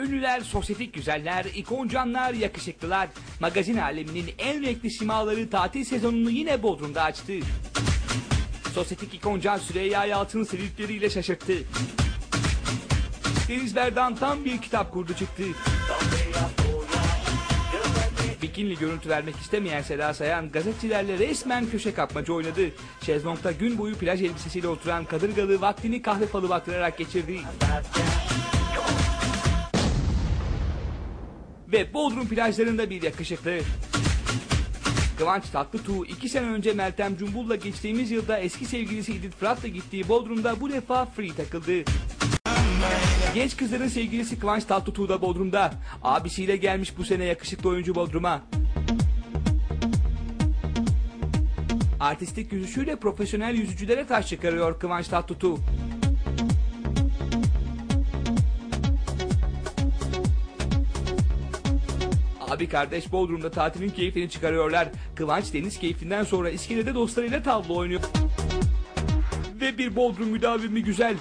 Ünlüler, sosyetik güzeller, ikoncanlar, yakışıklılar. Magazin aleminin en renkli simaları tatil sezonunu yine Bodrum'da açtı. Sosyetik ikoncan Süreyya Yalçın sevdikleriyle şaşırttı. Deniz Berdan tam bir kitap kurdu çıktı. Bikinli görüntü vermek istemeyen Seda Sayan gazetecilerle resmen köşe kapmaca oynadı. Şezlong'da gün boyu plaj elbisesiyle oturan kadırgalı vaktini kahve falı baktırarak geçirdi. Ve Bodrum plajlarında bir yakışıklı. Kıvanç Tatlıtuğ iki sene önce Meltem Cumbul'la geçtiğimiz yılda eski sevgilisi Edith Fırat'la gittiği Bodrum'da bu defa free takıldı. Genç kızların sevgilisi Kıvanç Tatlıtuğ da Bodrum'da. Abisiyle gelmiş bu sene yakışıklı oyuncu Bodrum'a. Artistik yüzüşüyle profesyonel yüzücülere taş çıkarıyor Kıvanç Tatlıtuğ. Abi kardeş Bodrum'da tatilin keyfini çıkarıyorlar. Kıvanç deniz keyfinden sonra iskelede dostlarıyla tavla oynuyor. Ve bir Bodrum müdavimi güzel.